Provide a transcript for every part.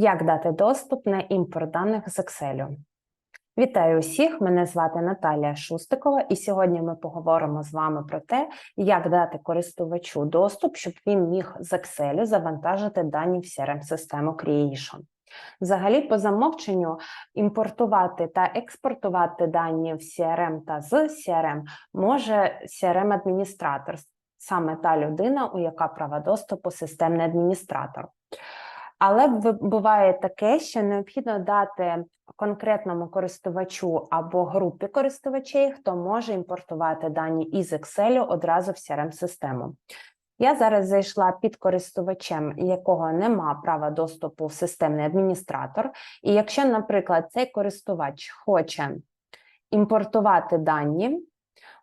Як дати доступ на імпорт даних з Excel? Вітаю усіх! Мене звати Наталія Шустикова, і сьогодні ми поговоримо з вами про те, як дати користувачу доступ, щоб він міг з Excel завантажити дані в CRM-систему Creation. Взагалі, по замовченню, імпортувати та експортувати дані в CRM та з CRM може CRM-адміністратор, саме та людина, у яка права доступу системний адміністратор. Але буває таке, що необхідно дати конкретному користувачу або групі користувачей, хто може імпортувати дані із Excel одразу в CRM-систему. Я зараз зайшла під користувачем, якого нема права доступу в системний адміністратор. І якщо, наприклад, цей користувач хоче імпортувати дані,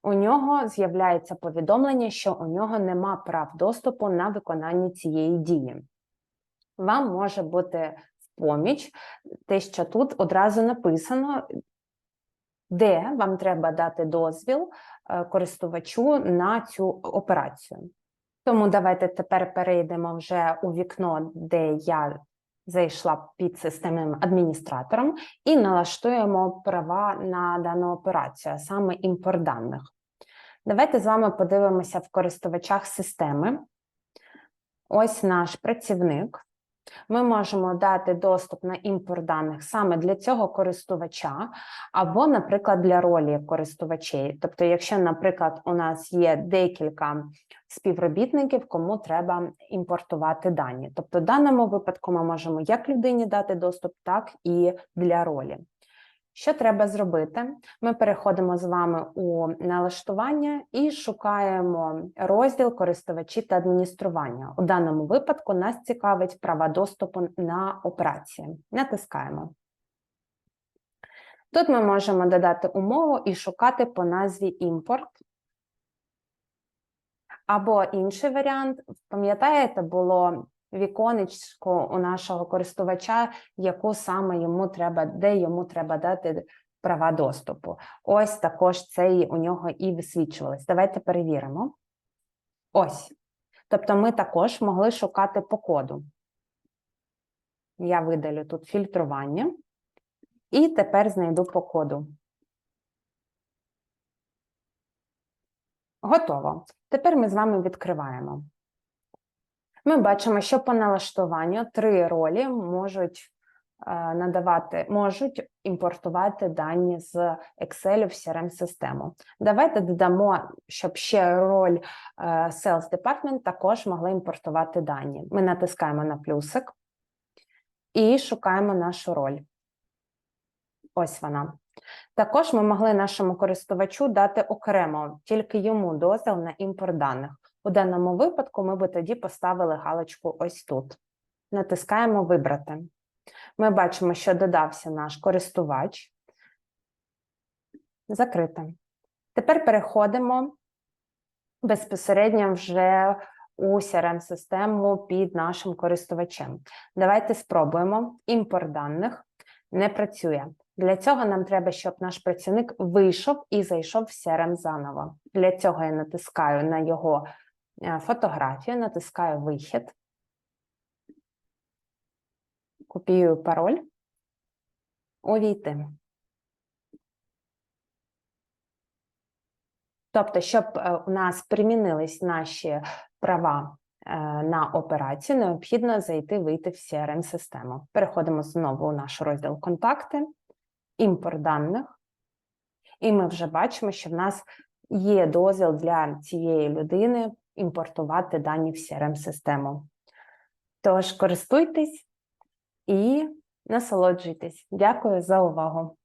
у нього з'являється повідомлення, що у нього нема прав доступу на виконання цієї дії. Вам може бути в поміч те, що тут одразу написано, де вам треба дати дозвіл е, користувачу на цю операцію. Тому давайте тепер перейдемо вже у вікно, де я зайшла під системним адміністратором, і налаштуємо права на дану операцію, саме імпорт даних. Давайте з вами подивимося в користувачах системи. Ось наш працівник. Ми можемо дати доступ на імпорт даних саме для цього користувача, або, наприклад, для ролі користувачей. Тобто, якщо, наприклад, у нас є декілька співробітників, кому треба імпортувати дані. Тобто, в даному випадку ми можемо як людині дати доступ, так і для ролі. Що треба зробити? Ми переходимо з вами у налаштування і шукаємо розділ користувачі та адміністрування. У даному випадку нас цікавить права доступу на операції. Натискаємо. Тут ми можемо додати умову і шукати по назві імпорт. Або інший варіант, пам'ятаєте, було віконечко у нашого користувача, яку саме йому треба, де йому треба дати права доступу. Ось також це у нього і висвічувалось. Давайте перевіримо. Ось. Тобто ми також могли шукати по коду. Я видалю тут фільтрування. І тепер знайду по коду. Готово. Тепер ми з вами відкриваємо. Ми бачимо, що по налаштуванню три ролі можуть е, надавати, можуть імпортувати дані з Excel в CRM-систему. Давайте додамо, щоб ще роль е, Sales Department також могли імпортувати дані. Ми натискаємо на плюсик і шукаємо нашу роль. Ось вона. Також ми могли нашому користувачу дати окремо тільки йому дозвіл на імпорт даних. У даному випадку ми би тоді поставили галочку ось тут. Натискаємо Вибрати. Ми бачимо, що додався наш користувач. Закрите. Тепер переходимо безпосередньо вже у CRM-систему під нашим користувачем. Давайте спробуємо. Імпорт даних не працює. Для цього нам треба, щоб наш працівник вийшов і зайшов в CRM заново. Для цього я натискаю на його фотографію, натискаю вихід, копіюю пароль, увійти. Тобто, щоб е, у нас примінились наші права е, на операцію, необхідно зайти вийти в CRM-систему. Переходимо знову у наш розділ Контакти, імпорт даних, і ми вже бачимо, що в нас є дозвіл для цієї людини імпортувати дані в CRM-систему. Тож користуйтесь і насолоджуйтесь. Дякую за увагу.